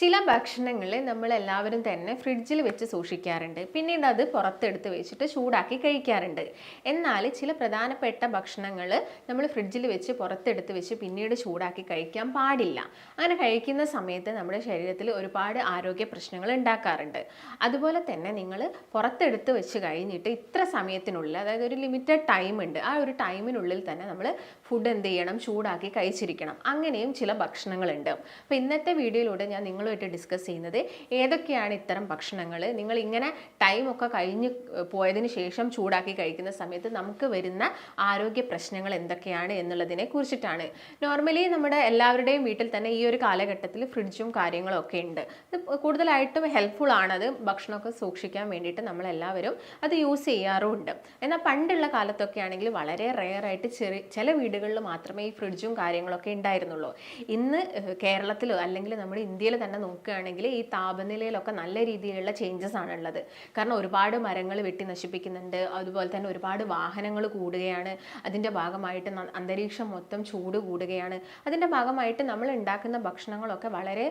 ചില ഭക്ഷണങ്ങൾ നമ്മൾ എല്ലാവരും തന്നെ ഫ്രിഡ്ജിൽ വെച്ച് സൂക്ഷിക്കാറുണ്ട്. പിന്നീട് അത് പുറത്തെടുത്ത് വെച്ചിട്ട് ചൂടാക്കി കഴിക്കാറുണ്ട്. എന്നാൽ ചില പ്രധാനപ്പെട്ട ഭക്ഷണങ്ങൾ നമ്മൾ ഫ്രിഡ്ജിൽ വെച്ച് പുറത്തെടുത്ത് വെച്ച് പിന്നീട് ചൂടാക്കി കഴിക്കാൻ പാടില്ല. അങ്ങനെ കഴിക്കുന്ന സമയത്ത് നമ്മുടെ ശരീരത്തിൽ ഒരുപാട് ആരോഗ്യ പ്രശ്നങ്ങൾ ഉണ്ടാക്കാറുണ്ട്. അതുപോലെ തന്നെ നിങ്ങൾ പുറത്തെടുത്ത് വെച്ച് കഴിഞ്ഞിട്ട് ഇത്ര സമയത്തിനുള്ളിൽ അതായത് ഒരു ലിമിറ്റഡ് ടൈം ഉണ്ട് ആ ഒരു ടൈമിനുള്ളിൽ തന്നെ നമ്മൾ ഫുഡ് എന്ത് ചെയ്യണം? ചൂടാക്കി കഴിച്ചിരിക്കണം. അങ്ങനെയും ചില ഭക്ഷണങ്ങളുണ്ട്. അപ്പോൾ ഇന്നത്തെ വീഡിയോയിലൂടെ ഞാൻ നിങ്ങളുമായിട്ട് ഡിസ്കസ് ചെയ്യുന്നത് ഏതൊക്കെയാണ് ഇത്തരം ഭക്ഷണങ്ങൾ നിങ്ങൾ ഇങ്ങനെ ടൈമൊക്കെ കഴിഞ്ഞ് പോയതിന് ശേഷം ചൂടാക്കി കഴിക്കുന്ന സമയത്ത് നമുക്ക് വരുന്ന ആരോഗ്യ പ്രശ്നങ്ങൾ എന്തൊക്കെയാണ് എന്നുള്ളതിനെ കുറിച്ചിട്ടാണ്. നോർമലി നമ്മുടെ എല്ലാവരുടെയും വീട്ടിൽ തന്നെ ഈ ഒരു കാലഘട്ടത്തിൽ ഫ്രിഡ്ജും കാര്യങ്ങളും ഒക്കെ ഉണ്ട്. ഇത് കൂടുതലായിട്ടും ഹെൽപ്ഫുൾ ആണത് ഭക്ഷണമൊക്കെ സൂക്ഷിക്കാൻ വേണ്ടിയിട്ട് നമ്മളെല്ലാവരും അത് യൂസ് ചെയ്യാറുമുണ്ട്. എന്നാൽ പണ്ടുള്ള കാലത്തൊക്കെ ആണെങ്കിൽ വളരെ റെയർ ആയിട്ട് ചെറിയ ചില വീടുകളിൽ മാത്രമേ ഈ ഫ്രിഡ്ജും കാര്യങ്ങളൊക്കെ ഉണ്ടായിരുന്നുള്ളൂ. ഇന്ന് കേരളത്തിലോ അല്ലെങ്കിൽ നമ്മുടെ ഇന്ത്യയിൽ തന്നെ നോക്കുകയാണെങ്കിൽ ഈ താപനിലയിലൊക്കെ നല്ല രീതിയിലുള്ള ചേഞ്ചസ് ആണ് ഉള്ളത് കാരണം ഒരുപാട് മരങ്ങൾ വെട്ടി നശിപ്പിക്കുന്നുണ്ട്. അതുപോലെ തന്നെ ഒരുപാട് വാഹനങ്ങൾ കൂടുകയാണ്. അതിന്റെ ഭാഗമായിട്ട് അന്തരീക്ഷം മൊത്തം ചൂട് കൂടുകയാണ്. അതിന്റെ ഭാഗമായിട്ട് നമ്മൾ ഉണ്ടാക്കുന്ന ഭക്ഷണങ്ങളൊക്കെ വളരെ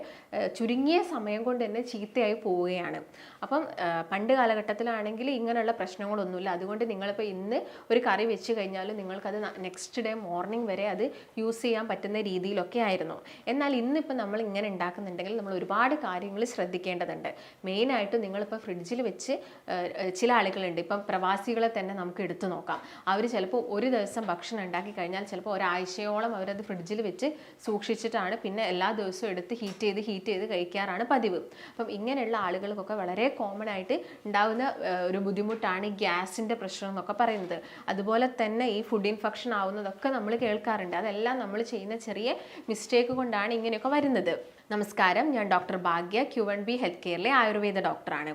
ചുരുങ്ങിയ സമയം കൊണ്ട് തന്നെ ചീത്തയായി പോവുകയാണ്. അപ്പം പണ്ട് കാലഘട്ടത്തിലാണെങ്കിൽ ഇങ്ങനെയുള്ള പ്രശ്നങ്ങളൊന്നുമില്ല. അതുകൊണ്ട് നിങ്ങളിപ്പോൾ ഇന്ന് ഒരു കറി വെച്ച് കഴിഞ്ഞാൽ നിങ്ങൾക്കത് നെക്സ്റ്റ് ഡേ മോർണിംഗ് വരെ അത് യൂസ് ചെയ്യാൻ പറ്റുന്ന രീതിയിലൊക്കെ ആയിരുന്നു. എന്നാൽ ഇന്നിപ്പോൾ നമ്മൾ ഇങ്ങനെ ഉണ്ടാക്കുന്നുണ്ടെങ്കിൽ നമ്മൾ ഒരുപാട് കാര്യങ്ങൾ ശ്രദ്ധിക്കേണ്ടതുണ്ട്. മെയിനായിട്ട് നിങ്ങളിപ്പോൾ ഫ്രിഡ്ജിൽ വെച്ച് ചില ആളുകളുണ്ട്. ഇപ്പം പ്രവാസികളെ തന്നെ നമുക്ക് എടുത്തു നോക്കാം. അവർ ചിലപ്പോൾ ഒരു ദിവസം ഭക്ഷണം ഉണ്ടാക്കി കഴിഞ്ഞാൽ ചിലപ്പോൾ ഒരാഴ്ചയോളം അവരത് ഫ്രിഡ്ജിൽ വെച്ച് സൂക്ഷിച്ചിട്ടാണ് പിന്നെ എല്ലാ ദിവസവും എടുത്ത് ഹീറ്റ് ചെയ്ത് ഹീറ്റ് ചെയ്ത് കഴിക്കാറാണ് പതിവ്. അപ്പം ഇങ്ങനെയുള്ള ആളുകൾക്കൊക്കെ വളരെ കോമൺ ആയിട്ട് ഉണ്ടാകുന്ന ഒരു ബുദ്ധിമുട്ടാണ് ഗ്യാസിന്റെ പ്രശ്നം എന്നൊക്കെ പറയുന്നത്. അതുപോലെ തന്നെ ഈ ഫുഡ് ഇൻഫെക്ഷൻ ആവുന്നതൊക്കെ നമ്മൾ കേൾക്കാറുണ്ട്. അതെല്ലാം നമ്മൾ ചെയ്യുന്ന ചെറിയ മിസ്റ്റേക്ക് കൊണ്ടാണ് ഇങ്ങനെയൊക്കെ വരുന്നത്. നമസ്കാരം. ഞാൻ doctor Bhagya Q N B health കെയറിലെ Ayurveda ഡോക്ടറാണ്.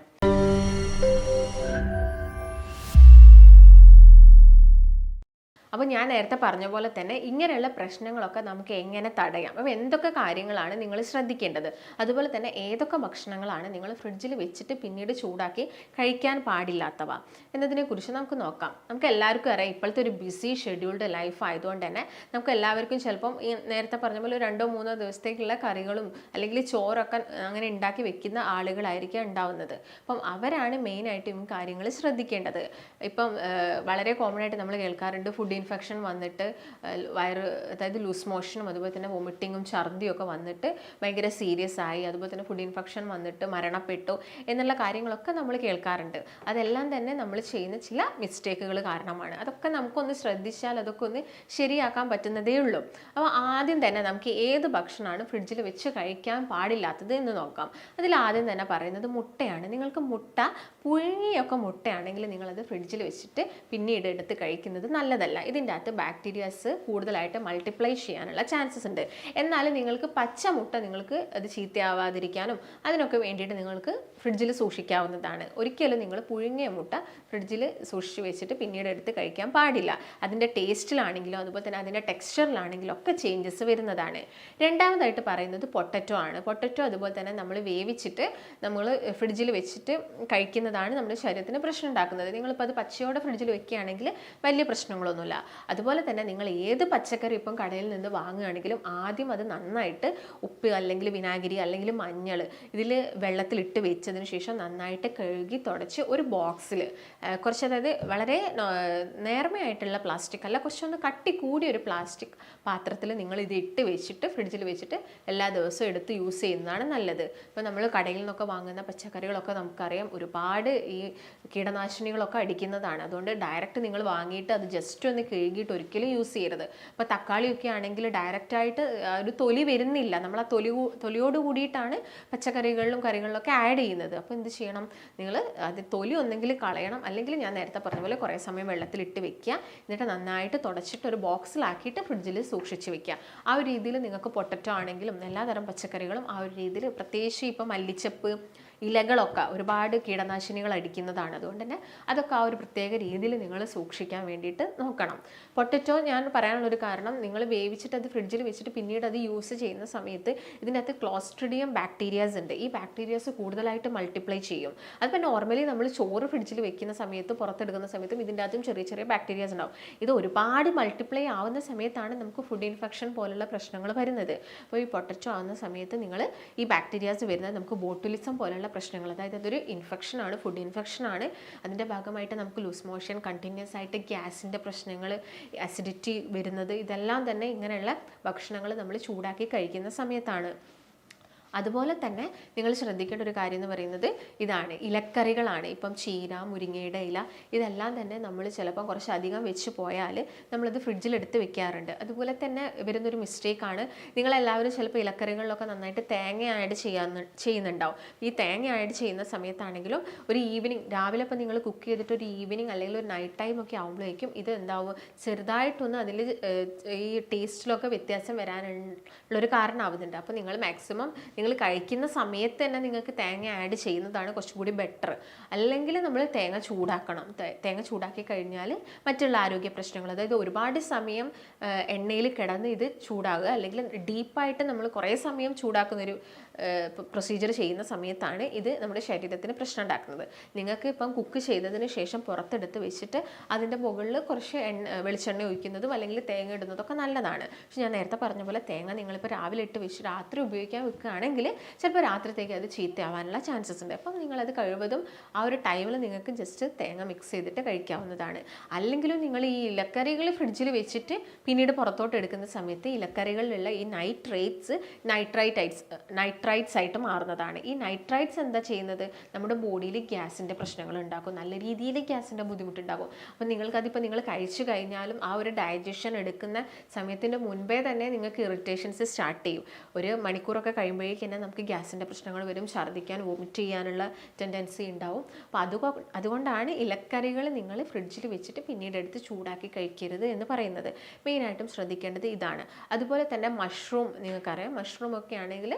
അപ്പോൾ ഞാൻ നേരത്തെ പറഞ്ഞ പോലെ തന്നെ ഇങ്ങനെയുള്ള പ്രശ്നങ്ങളൊക്കെ നമുക്ക് എങ്ങനെ തടയാം? അപ്പോൾ എന്തൊക്കെ കാര്യങ്ങളാണ് നിങ്ങൾ ശ്രദ്ധിക്കേണ്ടത്? അതുപോലെ തന്നെ ഏതൊക്കെ ഭക്ഷണങ്ങളാണ് നിങ്ങൾ ഫ്രിഡ്ജിൽ വെച്ചിട്ട് പിന്നീട് ചൂടാക്കി കഴിക്കാൻ പാടില്ലാത്തവ? എന്നതിനെക്കുറിച്ച് നമുക്ക് നോക്കാം. നമുക്ക് എല്ലാവർക്കും അറിയാം ഇപ്പോഴത്തെ ഒരു ബിസി ഷെഡ്യൂൾഡ് ലൈഫ് ആയതുകൊണ്ട് തന്നെ നമുക്ക് എല്ലാവർക്കും ചിലപ്പം ഈ നേരത്തെ പറഞ്ഞ പോലെ രണ്ടോ മൂന്നോ ദിവസത്തേക്കുള്ള കറികളും അല്ലെങ്കിൽ ചോറൊക്കെ അങ്ങനെ ഉണ്ടാക്കി വെക്കുന്ന ആളുകളായിരിക്കും ഉണ്ടാവുന്നത്. അപ്പം അവരാണ് മെയിനായിട്ടും കാര്യങ്ങൾ ശ്രദ്ധിക്കേണ്ടത്. ഇപ്പം വളരെ കോമൺ ആയിട്ട് നമ്മൾ കേൾക്കാറുണ്ട് ഫുഡ് ഇൻഫെക്ഷൻ വന്നിട്ട് വയറ് അതായത് ലൂസ് മോഷനും അതുപോലെ തന്നെ വൊമിറ്റിങ്ങും ഛർദിയും ഒക്കെ വന്നിട്ട് ഭയങ്കര സീരിയസ് ആയി അതുപോലെ തന്നെ ഫുഡ് ഇൻഫെക്ഷൻ വന്നിട്ട് മരണപ്പെട്ടു എന്നുള്ള കാര്യങ്ങളൊക്കെ നമ്മൾ കേൾക്കാറുണ്ട്. അതെല്ലാം തന്നെ നമ്മൾ ചെയ്യുന്ന ചില മിസ്റ്റേക്കുകൾ കാരണമാണ്. അതൊക്കെ നമുക്കൊന്ന് ശ്രദ്ധിച്ചാൽ അതൊക്കെ ഒന്ന് ശരിയാക്കാൻ പറ്റുന്നതേ ഉള്ളൂ. അപ്പോൾ ആദ്യം തന്നെ നമുക്ക് ഏത് ഭക്ഷണമാണ് ഫ്രിഡ്ജിൽ വെച്ച് കഴിക്കാൻ പാടില്ലാത്തത് എന്ന് നോക്കാം. അതിൽ ആദ്യം തന്നെ പറയുന്നത് മുട്ടയാണ്. നിങ്ങൾക്ക് മുട്ട പുഴുങ്ങിയൊക്കെ മുട്ടയാണെങ്കിൽ നിങ്ങളത് ഫ്രിഡ്ജിൽ വെച്ചിട്ട് പിന്നീട് എടുത്ത് കഴിക്കുന്നത് നല്ലതല്ല. ഇതിന്റെ അകത്ത് ബാക്ടീരിയാസ് കൂടുതലായിട്ട് മൾട്ടിപ്ലൈ ചെയ്യാനുള്ള ചാൻസസ് ഉണ്ട്. എന്നാൽ നിങ്ങൾക്ക് പച്ച മുട്ട നിങ്ങൾക്ക് അത് ചീത്തയാവാതിരിക്കാനും അതിനൊക്കെ വേണ്ടിയിട്ട് നിങ്ങൾക്ക് ഫ്രിഡ്ജിൽ സൂക്ഷിക്കാവുന്നതാണ്. ഒരിക്കലും നിങ്ങൾ പുഴുങ്ങിയ മുട്ട ഫ്രിഡ്ജിൽ സൂക്ഷിച്ച് വെച്ചിട്ട് പിന്നീട് എടുത്ത് കഴിക്കാൻ പാടില്ല. അതിന്റെ ടേസ്റ്റിലാണെങ്കിലും അതുപോലെ തന്നെ അതിന്റെ ടെക്സ്ചറിലാണെങ്കിലും ഒക്കെ ചേഞ്ചസ് വരുന്നതാണ്. രണ്ടാമതായിട്ട് പറയുന്നത് പൊട്ടറ്റോ ആണ്. പൊട്ടറ്റോ അതുപോലെ തന്നെ നമ്മൾ വേവിച്ചിട്ട് നമ്മൾ ഫ്രിഡ്ജിൽ വെച്ചിട്ട് കഴിക്കുന്നതാണ് നമ്മുടെ ശരീരത്തിന് പ്രശ്നം ഉണ്ടാക്കുന്നത്. നിങ്ങളിപ്പോൾ അത് പച്ചയോടെ ഫ്രിഡ്ജിൽ വെക്കുകയാണെങ്കിൽ വലിയ പ്രശ്നങ്ങളൊന്നുമില്ല. അതുപോലെ തന്നെ നിങ്ങൾ ഏത് പച്ചക്കറി ഇപ്പം കടയിൽ നിന്ന് വാങ്ങുകയാണെങ്കിലും ആദ്യം അത് നന്നായിട്ട് ഉപ്പ് അല്ലെങ്കിൽ വിനാഗിരി അല്ലെങ്കിൽ മഞ്ഞൾ ഇതിൽ വെള്ളത്തിലിട്ട് വെച്ചതിന് ശേഷം നന്നായിട്ട് കഴുകി തുടച്ച് ഒരു ബോക്സിൽ കുറച്ച് അതായത് വളരെ നേർമയായിട്ടുള്ള പ്ലാസ്റ്റിക് അല്ല കുറച്ചൊന്ന് കട്ടി കൂടിയ ഒരു പ്ലാസ്റ്റിക് പാത്രത്തിൽ നിങ്ങൾ ഇത് ഇട്ട് വെച്ചിട്ട് ഫ്രിഡ്ജിൽ വെച്ചിട്ട് എല്ലാ ദിവസവും എടുത്ത് യൂസ് ചെയ്യുന്നതാണ് നല്ലത്. ഇപ്പോൾ നമ്മൾ കടയിൽ നിന്നൊക്കെ വാങ്ങുന്ന പച്ചക്കറികളൊക്കെ നമുക്കറിയാം ഒരുപാട് ഈ കീടനാശിനികളൊക്കെ അടിക്കുന്നതാണ്. അതുകൊണ്ട് ഡയറക്റ്റ് നിങ്ങൾ വാങ്ങിയിട്ട് അത് ജസ്റ്റ് ഒന്ന് കഴുകിയിട്ട് ഒരിക്കലും യൂസ് ചെയ്യരുത്. ഇപ്പോൾ തക്കാളിയൊക്കെ ആണെങ്കിൽ ഡയറക്റ്റായിട്ട് ഒരു തൊലി വരുന്നില്ല. നമ്മൾ ആ തൊലി തൊലിയോട് കൂടിയിട്ടാണ് പച്ചക്കറികളിലും കറികളിലൊക്കെ ആഡ് ചെയ്യുന്നത്. അപ്പോൾ എന്ത് ചെയ്യണം? നിങ്ങൾ അത് തൊലി ഒന്നെങ്കിൽ കളയണം. അല്ലെങ്കിൽ ഞാൻ നേരത്തെ പറഞ്ഞ പോലെ കുറേ സമയം വെള്ളത്തിലിട്ട് വെക്കുക. എന്നിട്ട് നന്നായിട്ട് തുടച്ചിട്ട് ഒരു ബോക്സിലാക്കിയിട്ട് ഫ്രിഡ്ജിൽ സൂക്ഷിച്ച് വെക്കുക. ആ ഒരു രീതിയിൽ നിങ്ങൾക്ക് പൊട്ടറ്റോ ആണെങ്കിലും എല്ലാതരം പച്ചക്കറികളും ആ ഒരു രീതിയിൽ പ്രത്യേകിച്ച് ഇപ്പം മല്ലിച്ചപ്പ് ഇലകളൊക്കെ ഒരുപാട് കീടനാശിനികൾ അടിക്കുന്നതാണ്. അതുകൊണ്ട് തന്നെ അതൊക്കെ ആ ഒരു പ്രത്യേക രീതിയിൽ നിങ്ങൾ സൂക്ഷിക്കാൻ വേണ്ടിയിട്ട് നോക്കണം. പൊട്ടറ്റോ ഞാൻ പറയാനുള്ളൊരു കാരണം നിങ്ങൾ വേവിച്ചിട്ട് അത് ഫ്രിഡ്ജിൽ വെച്ചിട്ട് പിന്നീട് അത് യൂസ് ചെയ്യുന്ന സമയത്ത് ഇതിനകത്ത് ക്ലോസ്ട്രിഡിയം ബാക്ടീരിയാസ് ഉണ്ട്. ഈ ബാക്ടീരിയാസ് കൂടുതലായിട്ട് മൾട്ടിപ്ലൈ ചെയ്യും. അതിപ്പോൾ നോർമലി നമ്മൾ ചോറ് ഫ്രിഡ്ജിൽ വെക്കുന്ന സമയത്ത് പുറത്തെടുക്കുന്ന സമയത്തും ഇതിന്റെ അകത്തും ചെറിയ ചെറിയ ബാക്ടീരിയാസ് ഉണ്ടാവും. ഇത് ഒരുപാട് മൾട്ടിപ്ലൈ ആവുന്ന സമയത്താണ് നമുക്ക് ഫുഡ് ഇൻഫെക്ഷൻ പോലുള്ള പ്രശ്നങ്ങൾ വരുന്നത്. അപ്പോൾ ഈ പൊട്ടറ്റോ ആവുന്ന സമയത്ത് നിങ്ങൾ ഈ ബാക്ടീരിയാസ് വരുന്നത് നമുക്ക് ബോട്ടുലിസം പോലുള്ള പ്രശ്നങ്ങൾ. അതായത് അതൊരു ഇൻഫെക്ഷൻ ആണ് ഫുഡ് ഇൻഫെക്ഷൻ ആണ്. അതിന്റെ ഭാഗമായിട്ട് നമുക്ക് ലൂസ് മോഷൻ കണ്ടിന്യൂസ് ആയിട്ട് ഗ്യാസിന്റെ പ്രശ്നങ്ങൾ അസിഡിറ്റി വരുന്നത് ഇതെല്ലാം തന്നെ ഇങ്ങനെയുള്ള ഭക്ഷണങ്ങൾ നമ്മൾ ചൂടാക്കി കഴിക്കുന്ന സമയത്താണ്. അതുപോലെ തന്നെ നിങ്ങൾ ശ്രദ്ധിക്കേണ്ട ഒരു കാര്യം എന്ന് പറയുന്നത് ഇതാണ്. ഇലക്കറികളാണ്. ഇപ്പം ചീര മുരിങ്ങയുടെ ഇല ഇതെല്ലാം തന്നെ നമ്മൾ ചിലപ്പോൾ കുറച്ചധികം വെച്ച് പോയാൽ നമ്മളത് ഫ്രിഡ്ജിൽ എടുത്ത് വെക്കാറുണ്ട്. അതുപോലെ തന്നെ വരുന്നൊരു മിസ്റ്റേക്കാണ് നിങ്ങളെല്ലാവരും ചിലപ്പോൾ ഇലക്കറികളിലൊക്കെ നന്നായിട്ട് തേങ്ങ ചെയ്യാന്ന് ചെയ്യുന്നുണ്ടാവും. ഈ തേങ്ങ ചെയ്യുന്ന സമയത്താണെങ്കിലും ഒരു ഈവനിങ് രാവിലെ ഇപ്പം നിങ്ങൾ കുക്ക് ചെയ്തിട്ട് ഒരു ഈവനിങ് അല്ലെങ്കിൽ ഒരു നൈറ്റ് ടൈം ഒക്കെ ആകുമ്പോഴേക്കും ഇത് എന്താവും? ചെറുതായിട്ടൊന്ന് അതിൽ ഈ ടേസ്റ്റിലൊക്കെ വ്യത്യാസം വരാനുള്ളൊരു കാരണമാവുന്നുണ്ട്. അപ്പോൾ നിങ്ങൾ മാക്സിമം നിങ്ങൾ കഴിക്കുന്ന സമയത്ത് തന്നെ നിങ്ങൾക്ക് തേങ്ങ ആഡ് ചെയ്യുന്നതാണ് കുറച്ചുകൂടി ബെറ്റർ അല്ലെങ്കിൽ നമ്മൾ തേങ്ങ ചൂടാക്കണം. തേങ്ങ ചൂടാക്കി കഴിഞ്ഞാൽ മറ്റുള്ള ആരോഗ്യ പ്രശ്നങ്ങൾ അതായത് ഒരുപാട് സമയം എണ്ണയിൽ കിടന്ന് ഇത് ചൂടാകുക. അല്ലെങ്കിൽ ഡീപ്പായിട്ട് നമ്മൾ കുറേ സമയം ചൂടാക്കുന്നൊരു പ്രൊസീജിയർ ചെയ്യുന്ന സമയത്താണ് ഇത് നമ്മുടെ ശരീരത്തിന് പ്രശ്നം ഉണ്ടാക്കുന്നത്. നിങ്ങൾക്ക് ഇപ്പം കുക്ക് ചെയ്തതിന് ശേഷം പുറത്തെടുത്ത് വെച്ചിട്ട് അതിന്റെ മുകളിൽ കുറച്ച് എണ്ണ വെളിച്ചെണ്ണ ഒഴിക്കുന്നതും അല്ലെങ്കിൽ തേങ്ങ ഇടുന്നതൊക്കെ നല്ലതാണ്. പക്ഷെ ഞാൻ നേരത്തെ പറഞ്ഞ പോലെ തേങ്ങ നിങ്ങളിപ്പോൾ രാവിലെ ഇട്ട് വെച്ച് രാത്രി ഉപയോഗിക്കാൻ വെക്കുകയാണെങ്കിൽ ചിലപ്പോൾ രാത്രിത്തേക്ക് അത് ചീത്തയാവാനുള്ള ചാൻസസ് ഉണ്ട്. അപ്പം നിങ്ങളത് കഴിവതും ആ ഒരു ടൈമിൽ നിങ്ങൾക്ക് ജസ്റ്റ് തേങ്ങ മിക്സ് ചെയ്തിട്ട് കഴിക്കാവുന്നതാണ്. അല്ലെങ്കിലും നിങ്ങൾ ഈ ഇലക്കറികൾ ഫ്രിഡ്ജിൽ വെച്ചിട്ട് പിന്നീട് പുറത്തോട്ട് എടുക്കുന്ന സമയത്ത് ഇലക്കറികളിലുള്ള ഈ നൈട്രേറ്റ്സ് നൈട്രൈറ്റൈറ്റ്സ് നൈട്രൈറ്റ്സ് ആയിട്ട് മാറുന്നതാണ്. ഈ നൈട്രൈറ്റ്സ് എന്താ ചെയ്യുന്നത്? നമ്മുടെ ബോഡിയിൽ ഗ്യാസിന്റെ പ്രശ്നങ്ങൾ ഉണ്ടാക്കും. നല്ല രീതിയിൽ ഗ്യാസിന്റെ ബുദ്ധിമുട്ടുണ്ടാകും. അപ്പോൾ നിങ്ങൾക്കതിപ്പോൾ നിങ്ങൾ കഴിച്ചു കഴിഞ്ഞാലും ആ ഒരു ഡൈജഷൻ എടുക്കുന്ന സമയത്തിന്റെ മുൻപേ തന്നെ നിങ്ങൾക്ക് ഇറിറ്റേഷൻസ് സ്റ്റാർട്ട് ചെയ്യും. ഒരു മണിക്കൂറൊക്കെ കഴിയുമ്പോഴേക്കും തന്നെ നമുക്ക് ഗ്യാസിന്റെ പ്രശ്നങ്ങൾ വരും. ഛർദ്ദിക്കാൻ വോമിറ്റ് ചെയ്യാനുള്ള ടെൻഡൻസി ഉണ്ടാവും. അപ്പോൾ അത് അതുകൊണ്ടാണ് ഇലക്കറികൾ നിങ്ങൾ ഫ്രിഡ്ജിൽ വെച്ചിട്ട് പിന്നീട് എടുത്ത് ചൂടാക്കി കഴിക്കരുത് എന്ന് പറയുന്നത്. മെയിനായിട്ടും ശ്രദ്ധിക്കേണ്ടത് ഇതാണ്. അതുപോലെ തന്നെ മഷ്റൂം നിങ്ങൾക്കറിയാം. മഷ്റൂം ഒക്കെ ആണെങ്കിൽ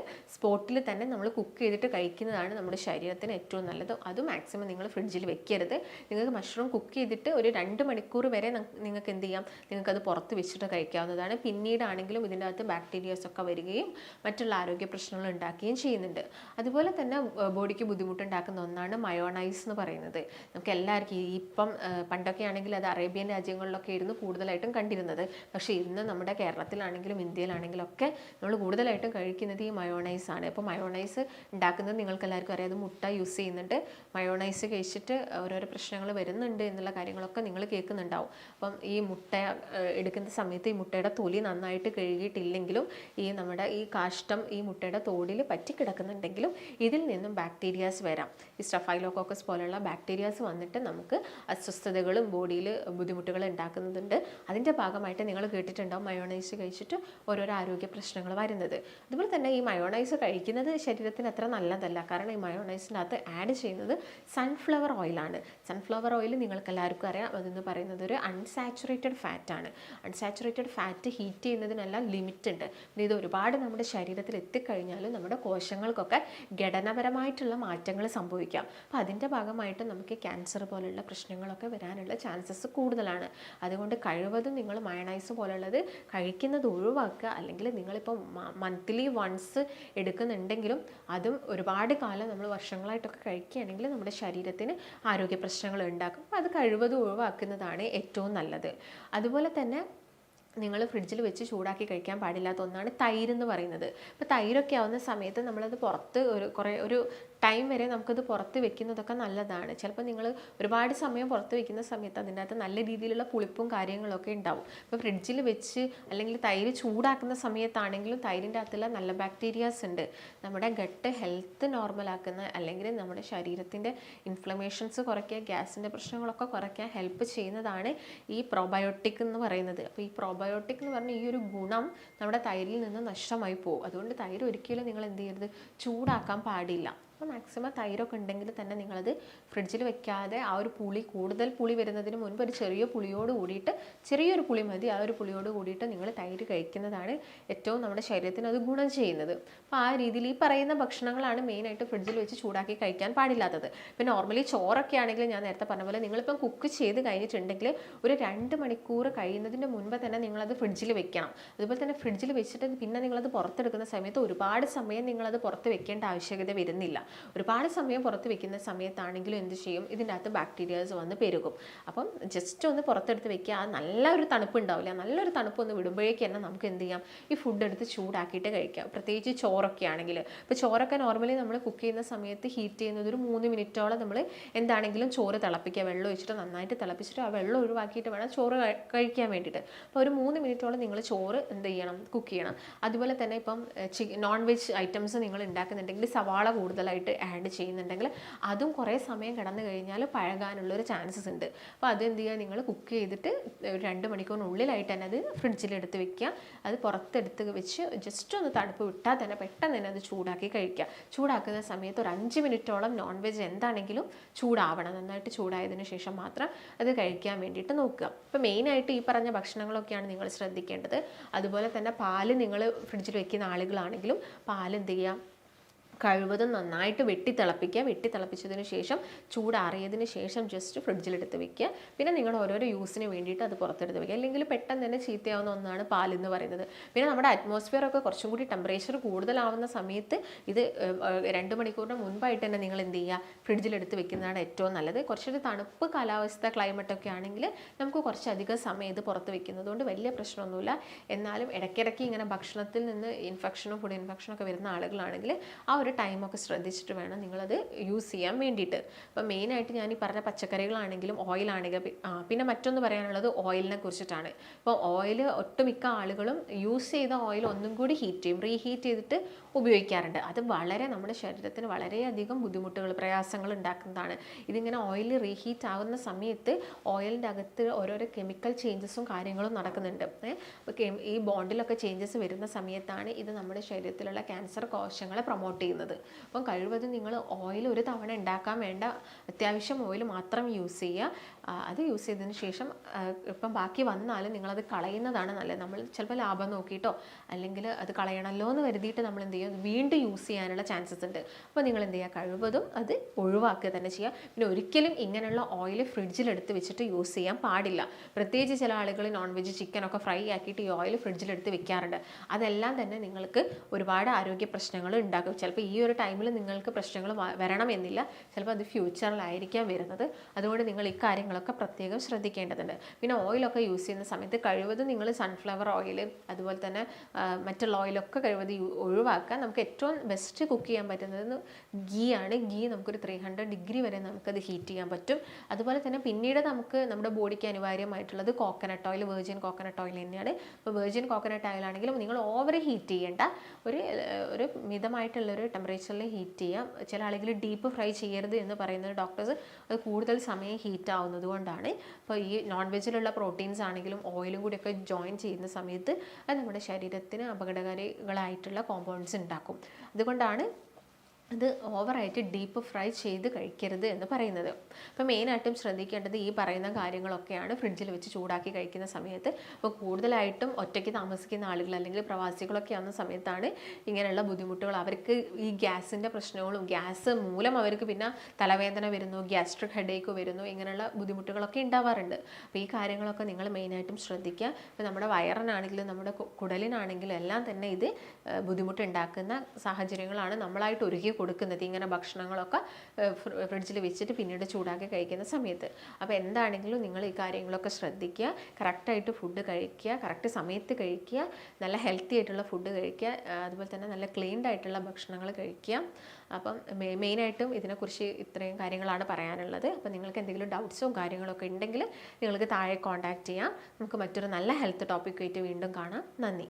സ്പോട്ടിൽ തന്നെ നമ്മൾ കുക്ക് ചെയ്തിട്ട് കഴിക്കുന്നതാണ് നമ്മുടെ ശരീരത്തിന് ഏറ്റവും നല്ലത്. അത് മാക്സിമം നിങ്ങൾ ഫ്രിഡ്ജിൽ വെക്കരുത്. നിങ്ങൾക്ക് മഷ്റൂം കുക്ക് ചെയ്തിട്ട് ഒരു രണ്ട് മണിക്കൂർ വരെ നിങ്ങൾക്ക് എന്ത് ചെയ്യാം? നിങ്ങൾക്കത് പുറത്ത് വെച്ചിട്ട് കഴിക്കാവുന്നതാണ്. പിന്നീടാണെങ്കിലും ഇതിന്റെ അകത്ത് ബാക്ടീരിയാസ് ഒക്കെ വരികയും മറ്റുള്ള ആരോഗ്യ പ്രശ്നങ്ങൾ ഉണ്ടാക്കുകയും ചെയ്യുന്നുണ്ട്. അതുപോലെ തന്നെ ബോഡിക്ക് ബുദ്ധിമുട്ടുണ്ടാക്കുന്ന ഒന്നാണ് മയോണൈസ് എന്ന് പറയുന്നത്. നമുക്ക് എല്ലാവർക്കും ഇപ്പം പണ്ടൊക്കെ ആണെങ്കിൽ അത് അറേബ്യൻ രാജ്യങ്ങളിലൊക്കെ ആയിരുന്നു കൂടുതലായിട്ടും കണ്ടിരുന്നത്. പക്ഷേ ഇന്ന് നമ്മുടെ കേരളത്തിലാണെങ്കിലും ഇന്ത്യയിലാണെങ്കിലും ഒക്കെ നമ്മൾ കൂടുതലായിട്ടും കഴിക്കുന്നത് ഈ മയോണൈസ് ആണ്. അപ്പോൾ മയോണൈസ് ഉണ്ടാക്കുന്നത് നിങ്ങൾക്ക് എല്ലാവർക്കും അറിയാം. അത് മുട്ട യൂസ് ചെയ്യുന്നുണ്ട്. മയോണൈസ് കഴിച്ചിട്ട് ഓരോരോ പ്രശ്നങ്ങൾ വരുന്നുണ്ട് എന്നുള്ള കാര്യങ്ങളൊക്കെ നിങ്ങൾ കേൾക്കുന്നുണ്ടാവും. അപ്പം ഈ മുട്ട എടുക്കുന്ന സമയത്ത് ഈ മുട്ടയുടെ തൊലി നന്നായിട്ട് കഴുകിയിട്ടില്ലെങ്കിലും ഈ നമ്മുടെ ഈ കാഷ്ടം ഈ മുട്ടയുടെ തോടിൽ പറ്റിക്കിടക്കുന്നുണ്ടെങ്കിലും ഇതിൽ നിന്നും ബാക്ടീരിയാസ് വരാം. ഈ സ്റ്റഫൈലോക്കോക്കസ് പോലുള്ള ബാക്ടീരിയാസ് വന്നിട്ട് നമുക്ക് അസ്വസ്ഥതകളും ബോഡിയിൽ ബുദ്ധിമുട്ടുകൾ ഉണ്ടാക്കുന്നുണ്ട് അതിന്റെ ഭാഗമായിട്ട് നിങ്ങൾ കേട്ടിട്ടുണ്ടാവും മയോണൈസ് കഴിച്ചിട്ട് ഓരോരോ ആരോഗ്യ പ്രശ്നങ്ങൾ വരുന്നത്. അതുപോലെ തന്നെ ഈ മയോണൈസ് കഴിക്കുന്നത് ശരീരത്തിന് അത്ര നല്ലതല്ല. കാരണം ഈ മയോണൈസിനകത്ത് ആഡ് ചെയ്യുന്നത് സൺഫ്ലവർ ഓയിലാണ് സൺഫ്ലവർ ഓയിൽ നിങ്ങൾക്ക് എല്ലാവർക്കും അറിയാം. അതെന്ന് പറയുന്നത് ഒരു അൺസാച്ചുറേറ്റഡ് ഫാറ്റാണ് അൺസാച്ചുറേറ്റഡ് ഫാറ്റ് ഹീറ്റ് ചെയ്യുന്നതിനെല്ലാം ലിമിറ്റ് ഉണ്ട്. ഇത് ഒരുപാട് നമ്മുടെ ശരീരത്തിൽ എത്തിക്കഴിഞ്ഞാലും നമ്മുടെ കോശങ്ങൾക്കൊക്കെ ഘടനാപരമായിട്ടുള്ള മാറ്റങ്ങൾ സംഭവിക്കാം. അപ്പോൾ അതിന്റെ ഭാഗമായിട്ട് നമുക്ക് ക്യാൻസർ പോലുള്ള പ്രശ്നങ്ങളൊക്കെ വരാനുള്ള ചാൻസസ് കൂടുതലാണ്. അതുകൊണ്ട് കഴിവതും നിങ്ങൾ മയണൈസ് പോലുള്ളത് കഴിക്കുന്നത് ഒഴിവാക്കുക. അല്ലെങ്കിൽ നിങ്ങളിപ്പോൾ മന്ത്ലി വൺസ് എടുക്കുന്നുണ്ടെങ്കിലും അതും ഒരുപാട് കാലം നമ്മൾ വർഷങ്ങളായിട്ടൊക്കെ കഴിക്കുകയാണെങ്കിൽ നമ്മുടെ ശരീരത്തിന് ആരോഗ്യ പ്രശ്നങ്ങൾ ഉണ്ടാക്കും. അത് കഴിവതും ഒഴിവാക്കുന്നതാണ് ഏറ്റവും നല്ലത്. അതുപോലെ തന്നെ നിങ്ങൾ ഫ്രിഡ്ജിൽ വെച്ച് ചൂടാക്കി കഴിക്കാൻ പാടില്ലാത്ത ഒന്നാണ് തൈര് എന്ന് പറയുന്നത്. ഇപ്പോൾ തൈരൊക്കെ ആവുന്ന സമയത്ത് നമ്മളത് പുറത്ത് ഒരു കുറേ ഒരു ടൈം വരെ നമുക്കത് പുറത്ത് വെക്കുന്നതൊക്കെ നല്ലതാണ്. ചിലപ്പോൾ നിങ്ങൾ ഒരുപാട് സമയം പുറത്ത് വെക്കുന്ന സമയത്ത് അതിന്റെ അകത്ത് നല്ല രീതിയിലുള്ള പുളിപ്പും കാര്യങ്ങളൊക്കെ ഉണ്ടാവും. ഇപ്പോൾ ഫ്രിഡ്ജിൽ വെച്ച് അല്ലെങ്കിൽ തൈര് ചൂടാക്കുന്ന സമയത്താണെങ്കിലും തൈരിന്റെ അകത്തുള്ള നല്ല ബാക്ടീരിയാസ് ഉണ്ട്. നമ്മുടെ ഗട്ട് ഹെൽത്ത് നോർമലാക്കുന്ന അല്ലെങ്കിൽ നമ്മുടെ ശരീരത്തിന്റെ ഇൻഫ്ലമേഷൻസ് കുറയ്ക്കുക ഗ്യാസിന്റെ പ്രശ്നങ്ങളൊക്കെ കുറയ്ക്കാൻ ഹെൽപ്പ് ചെയ്യുന്നതാണ് ഈ പ്രോബയോട്ടിക് എന്ന് പറയുന്നത്. അപ്പോൾ ഈ പ്രോബയോട്ടിക് എന്ന് പറഞ്ഞ ഈ ഒരു ഗുണം നമ്മുടെ തൈരിൽ നിന്ന് നഷ്ടമായി പോകും. അതുകൊണ്ട് തൈര് ഒരിക്കലും നിങ്ങൾ എന്ത് ചെയ്യരുത് ചൂടാക്കാൻ പാടില്ല. അപ്പോൾ മാക്സിമം തൈരൊക്കെ ഉണ്ടെങ്കിൽ തന്നെ നിങ്ങളത് ഫ്രിഡ്ജിൽ വെക്കാതെ ആ ഒരു പുളി കൂടുതൽ പുളി വരുന്നതിന് മുൻപ് ഒരു ചെറിയ പുളിയോട് കൂടിയിട്ട് ചെറിയൊരു പുളി മതി. ആ ഒരു പുളിയോട് കൂടിയിട്ട് നിങ്ങൾ തൈര് കഴിക്കുന്നതാണ് ഏറ്റവും നമ്മുടെ ശരീരത്തിന് അത് ഗുണം ചെയ്യുന്നത്. അപ്പോൾ ആ രീതിയിൽ ഈ പറയുന്ന ഭക്ഷണങ്ങളാണ് മെയിനായിട്ട് ഫ്രിഡ്ജിൽ വെച്ച് ചൂടാക്കി കഴിക്കാൻ പാടില്ലാത്തത്. പിന്നെ നോർമലി ചോറൊക്കെ ആണെങ്കിൽ ഞാൻ നേരത്തെ പറഞ്ഞ പോലെ നിങ്ങളിപ്പം കുക്ക് ചെയ്ത് കഴിഞ്ഞിട്ടുണ്ടെങ്കിൽ ഒരു രണ്ട് മണിക്കൂർ കഴിയുന്നതിന്റെ മുൻപ് തന്നെ നിങ്ങളത് ഫ്രിഡ്ജിൽ വെക്കണം. അതുപോലെ തന്നെ ഫ്രിഡ്ജിൽ വെച്ചിട്ട് പിന്നെ നിങ്ങളത് പുറത്തെടുക്കുന്ന സമയത്ത് ഒരുപാട് സമയം നിങ്ങളത് പുറത്ത് വെക്കേണ്ട ആവശ്യകത വരുന്നില്ല. ഒരുപാട് സമയം പുറത്ത് വെക്കുന്ന സമയത്താണെങ്കിലും എന്ത് ചെയ്യും? ഇതിന്റെ അകത്ത് ബാക്ടീരിയാസ് വന്ന് പെരുകും. അപ്പം ജസ്റ്റ് ഒന്ന് പുറത്തെടുത്ത് വെക്കുക. നല്ലൊരു തണുപ്പ് ഉണ്ടാവില്ല നല്ലൊരു തണുപ്പ് ഒന്ന് വിടുമ്പോഴേക്കും തന്നെ നമുക്ക് എന്ത് ചെയ്യാം? ഈ ഫുഡ് എടുത്ത് ചൂടാക്കിയിട്ട് കഴിക്കാം. പ്രത്യേകിച്ച് ചോറൊക്കെ ആണെങ്കിൽ. ഇപ്പോൾ ചോറൊക്കെ നോർമലി നമ്മൾ കുക്ക് ചെയ്യുന്ന സമയത്ത് ഹീറ്റ് ചെയ്യുന്നത് ഒരു മൂന്ന് മിനിറ്റോളം നമ്മൾ എന്താണെങ്കിലും ചോറ് തിളപ്പിക്കുക. വെള്ളം ഒഴിച്ചിട്ട് നന്നായിട്ട് തിളപ്പിച്ചിട്ട് ആ വെള്ളം ഒഴിവാക്കിയിട്ട് വേണം ചോറ് കഴിക്കാൻ വേണ്ടിയിട്ട്. അപ്പോൾ ഒരു മൂന്ന് മിനിറ്റോളം നിങ്ങൾ ചോറ് എന്ത് ചെയ്യണം? കുക്ക് ചെയ്യണം. അതുപോലെ തന്നെ ഇപ്പം നോൺ വെജ് ഐറ്റംസ് നിങ്ങൾ ഉണ്ടാക്കുന്നുണ്ടെങ്കിൽ സവാള കൂടുതലായിട്ട് ആഡ് ചെയ്യുന്നുണ്ടെങ്കിൽ അതും കുറേ സമയം കിടന്നു കഴിഞ്ഞാൽ പഴകാനുള്ളൊരു ചാൻസസ് ഉണ്ട്. അപ്പോൾ അത് എന്ത് ചെയ്യുക? നിങ്ങൾ കുക്ക് ചെയ്തിട്ട് ഒരു രണ്ട് മണിക്കൂറിനുള്ളിലായിട്ട് തന്നെ അത് ഫ്രിഡ്ജിലെടുത്ത് വെക്കുക. അത് പുറത്തെടുത്ത് വെച്ച് ജസ്റ്റ് ഒന്ന് തണുപ്പ് വിട്ടാൽ തന്നെ പെട്ടെന്ന് തന്നെ അത് ചൂടാക്കി കഴിക്കുക. ചൂടാക്കുന്ന സമയത്ത് ഒരു അഞ്ച് മിനിറ്റോളം നോൺ വെജ് എന്താണെങ്കിലും ചൂടാവണം. നന്നായിട്ട് ചൂടായതിന് ശേഷം മാത്രം അത് കഴിക്കാൻ വേണ്ടിയിട്ട് നോക്കുക. ഇപ്പോൾ മെയിനായിട്ട് ഈ പറഞ്ഞ ഭക്ഷണങ്ങളൊക്കെയാണ് നിങ്ങൾ ശ്രദ്ധിക്കേണ്ടത്. അതുപോലെ തന്നെ പാൽ നിങ്ങൾ ഫ്രിഡ്ജിൽ വെക്കുന്ന ആളുകളാണെങ്കിലും പാൽ എന്ത് ചെയ്യുക? കഴിവതും നന്നായിട്ട് വെട്ടി തിളപ്പിക്കുക വെട്ടി തിളപ്പിച്ചതിന് ശേഷം ചൂടാറിയതിന് ശേഷം ജസ്റ്റ് ഫ്രിഡ്ജിലെടുത്ത് വെക്കുക. പിന്നെ നിങ്ങൾ ഓരോരോ യൂസിന് വേണ്ടിയിട്ട് അത് പുറത്തെടുത്ത് വെക്കുക. അല്ലെങ്കിൽ പെട്ടെന്ന് തന്നെ ചീത്തയാവുന്ന ഒന്നാണ് പാലെന്ന് പറയുന്നത്. പിന്നെ നമ്മുടെ അറ്റ്മോസ്ഫിയർ ഒക്കെ കുറച്ചും കൂടി ടെമ്പറേച്ചർ കൂടുതലാവുന്ന സമയത്ത് ഇത് രണ്ട് മണിക്കൂറിന് മുൻപായിട്ട് തന്നെ നിങ്ങൾ എന്ത് ചെയ്യുക? ഫ്രിഡ്ജിലെടുത്ത് വെക്കുന്നതാണ് ഏറ്റവും നല്ലത്. കുറച്ചൊരു തണുപ്പ് കാലാവസ്ഥ ക്ലൈമറ്റ് ഒക്കെ ആണെങ്കിൽ നമുക്ക് കുറച്ചധികം സമയം ഇത് പുറത്ത് വെക്കുന്നത് കൊണ്ട് വലിയ പ്രശ്നമൊന്നുമില്ല. എന്നാലും ഇടയ്ക്കിടയ്ക്ക് ഇങ്ങനെ ഭക്ഷണത്തിൽ നിന്ന് ഇൻഫെക്ഷനോ ഫുഡ് ഇൻഫെക്ഷനോ ഒക്കെ വരുന്ന ആളുകളാണെങ്കിൽ ആ ഒരു ടൈമൊക്കെ ശ്രദ്ധിച്ചിട്ട് വേണം നിങ്ങളത് യൂസ് ചെയ്യാൻ വേണ്ടിയിട്ട്. അപ്പോൾ മെയിനായിട്ട് ഞാൻ ഈ പറഞ്ഞ പച്ചക്കറികളാണെങ്കിലും ഓയിലാണെങ്കിലും പിന്നെ മറ്റൊന്ന് പറയാനുള്ളത് ഓയിലിനെ കുറിച്ചിട്ടാണ്. ഇപ്പോൾ ഓയിൽ ഒട്ടുമിക്ക ആളുകളും യൂസ് ചെയ്ത ഓയിൽ ഒന്നും കൂടി ഹീറ്റ് ചെയ്യും റീഹീറ്റ് ചെയ്തിട്ട് ഉപയോഗിക്കാറുണ്ട്. അത് വളരെ നമ്മുടെ ശരീരത്തിന് വളരെയധികം ബുദ്ധിമുട്ടുകൾ പ്രയാസങ്ങൾ ഉണ്ടാക്കുന്നതാണ്. ഇതിങ്ങനെ ഓയിൽ റീഹീറ്റ് ആകുന്ന സമയത്ത് ഓയിലിന്റെ അകത്ത് ഓരോരോ കെമിക്കൽ ചേഞ്ചസും കാര്യങ്ങളും നടക്കുന്നുണ്ട്. ഈ ബോണ്ടിലൊക്കെ ചേഞ്ചസ് വരുന്ന സമയത്താണ് ഇത് നമ്മുടെ ശരീരത്തിലുള്ള ക്യാൻസർ കോശങ്ങളെ പ്രൊമോട്ട് ചെയ്യുന്നത്. അപ്പം കഴിവതും നിങ്ങൾ ഓയിൽ ഒരു തവണ ഉണ്ടാക്കാൻ വേണ്ട അത്യാവശ്യം ഓയിൽ മാത്രം യൂസ് ചെയ്യുക. അത് യൂസ് ചെയ്തതിന് ശേഷം ഇപ്പം ബാക്കി വന്നാലും നിങ്ങളത് കളയുന്നതാണ് നല്ലത്. നമ്മൾ ചിലപ്പോൾ ലാഭം നോക്കിയിട്ടോ അല്ലെങ്കിൽ അത് കളയണമല്ലോ എന്ന് കരുതിയിട്ട് നമ്മൾ എന്ത് ചെയ്യും വീണ്ടും യൂസ് ചെയ്യാനുള്ള ചാൻസസ് ഉണ്ട്. അപ്പോൾ നിങ്ങൾ എന്ത് ചെയ്യുക കഴിവതും അത് ഒഴിവാക്കുക തന്നെ ചെയ്യുക. പിന്നെ ഒരിക്കലും ഇങ്ങനെയുള്ള ഓയിൽ ഫ്രിഡ്ജിലെടുത്ത് വെച്ചിട്ട് യൂസ് ചെയ്യാൻ പാടില്ല. പ്രത്യേകിച്ച് ചില ആളുകൾ നോൺ വെജ് ചിക്കനൊക്കെ ഫ്രൈ ആക്കിയിട്ട് ഈ ഓയിൽ ഫ്രിഡ്ജിലെടുത്ത് വെക്കാറുണ്ട്. അതെല്ലാം തന്നെ നിങ്ങൾക്ക് ഒരുപാട് ആരോഗ്യ പ്രശ്നങ്ങൾ ഉണ്ടാക്കും. ചിലപ്പോൾ ഈ ഒരു ടൈമിൽ നിങ്ങൾക്ക് പ്രശ്നങ്ങൾ വരണമെന്നില്ല. ചിലപ്പോൾ അത് ഫ്യൂച്ചറിലായിരിക്കാം വരുന്നത്. അതുകൊണ്ട് നിങ്ങൾ ഇക്കാര്യങ്ങളൊക്കെ കാര്യങ്ങളൊക്കെ പ്രത്യേകം ശ്രദ്ധിക്കേണ്ടതുണ്ട്. പിന്നെ ഓയിലൊക്കെ യൂസ് ചെയ്യുന്ന സമയത്ത് കഴിവതും നിങ്ങൾ സൺഫ്ലവർ ഓയിൽ അതുപോലെ തന്നെ മറ്റുള്ള ഓയിലൊക്കെ കഴിവതും ഒഴിവാക്കാൻ നമുക്ക് ഏറ്റവും ബെസ്റ്റ് കുക്ക് ചെയ്യാൻ പറ്റുന്നത് ഗീ ആണ്. ഗീ നമുക്കൊരു ത്രീ ഹൺഡ്രഡ് ഡിഗ്രി വരെ നമുക്കത് ഹീറ്റ് ചെയ്യാൻ പറ്റും. അതുപോലെ തന്നെ പിന്നീട് നമുക്ക് നമ്മുടെ ബോഡിക്ക് അനിവാര്യമായിട്ടുള്ളത് coconut oil virgin coconut oil തന്നെയാണ്. ഇപ്പോൾ വെർജിൻ കോക്കനട്ട് ഓയിൽ ആണെങ്കിലും നിങ്ങൾ ഓവർ ഹീറ്റ് ചെയ്യേണ്ട ഒരു ഒരു മിതമായിട്ടുള്ള ഒരു ടെമ്പറേച്ചറിൽ ഹീറ്റ് ചെയ്യാം. ചില ആളുകൾ ഡീപ്പ് ഫ്രൈ ചെയ്യരുത് എന്ന് പറയുന്നത് ഡോക്ടേഴ്സ് അത് കൂടുതൽ സമയം ഹീറ്റ് ആവുന്നത് കൊണ്ടാണ്. അപ്പോൾ ഈ നോൺ വെജിലുള്ള പ്രോട്ടീൻസ് ആണെങ്കിലും ഓയിലും കൂടിയൊക്കെ ജോയിൻ ചെയ്യുന്ന സമയത്ത് അത് നമ്മുടെ ശരീരത്തിന് അപകടകാരികളായിട്ടുള്ള കോമ്പൗണ്ട്സ് ഉണ്ടാക്കും. അതുകൊണ്ടാണ് അത് ഓവറായിട്ട് ഡീപ്പ് ഫ്രൈ ചെയ്ത് കഴിക്കരുത് എന്ന് പറയുന്നത്. അപ്പോൾ മെയിനായിട്ടും ശ്രദ്ധിക്കേണ്ടത് ഈ പറയുന്ന കാര്യങ്ങളൊക്കെയാണ് ഫ്രിഡ്ജിൽ വെച്ച് ചൂടാക്കി കഴിക്കുന്ന സമയത്ത്. അപ്പോൾ കൂടുതലായിട്ടും ഒറ്റയ്ക്ക് താമസിക്കുന്ന ആളുകൾ അല്ലെങ്കിൽ പ്രവാസികളൊക്കെ ആവുന്ന സമയത്താണ് ഇങ്ങനെയുള്ള ബുദ്ധിമുട്ടുകൾ അവർക്ക് ഈ ഗ്യാസിന്റെ പ്രശ്നങ്ങളും ഗ്യാസ് മൂലം അവർക്ക് പിന്നെ തലവേദന വരുന്നു ഗ്യാസ്ട്രിക് ഹെഡേക്ക് വരുന്നു ഇങ്ങനെയുള്ള ബുദ്ധിമുട്ടുകളൊക്കെ ഉണ്ടാവാറുണ്ട്. അപ്പോൾ ഈ കാര്യങ്ങളൊക്കെ നിങ്ങൾ മെയിനായിട്ടും ശ്രദ്ധിക്കുക. ഇപ്പോൾ നമ്മുടെ വയറിനാണെങ്കിലും നമ്മുടെ കുടലിനാണെങ്കിലും എല്ലാം തന്നെ ഇത് ബുദ്ധിമുട്ടുണ്ടാക്കുന്ന സാഹചര്യങ്ങളാണ് നമ്മളായിട്ട് ഒരുക്കി കൊടുക്കുന്നത് ഇങ്ങനെ ഭക്ഷണങ്ങളൊക്കെ ഫ്രിഡ്ജിൽ വെച്ചിട്ട് പിന്നീട് ചൂടാക്കി കഴിക്കുന്ന സമയത്ത്. അപ്പോൾ എന്താണെങ്കിലും നിങ്ങൾ ഈ കാര്യങ്ങളൊക്കെ ശ്രദ്ധിക്കുക കറക്റ്റായിട്ട് ഫുഡ് കഴിക്കുക കറക്റ്റ് സമയത്ത് കഴിക്കുക നല്ല ഹെൽത്തി ആയിട്ടുള്ള ഫുഡ് കഴിക്കുക അതുപോലെ തന്നെ നല്ല ക്ലീൻഡ് ആയിട്ടുള്ള ഭക്ഷണങ്ങൾ കഴിക്കുക. അപ്പം മെയിനായിട്ടും ഇതിനെക്കുറിച്ച് ഇത്രയും കാര്യങ്ങളാണ് പറയാനുള്ളത്. അപ്പം നിങ്ങൾക്ക് എന്തെങ്കിലും ഡൗട്ട്സോ കാര്യങ്ങളൊക്കെ ഉണ്ടെങ്കിൽ നിങ്ങൾക്ക് താഴെ കോൺടാക്റ്റ് ചെയ്യാം. നമുക്ക് മറ്റൊരു നല്ല ഹെൽത്ത് ടോപ്പിക്കുമായിട്ട് വീണ്ടും കാണാം. നന്ദി.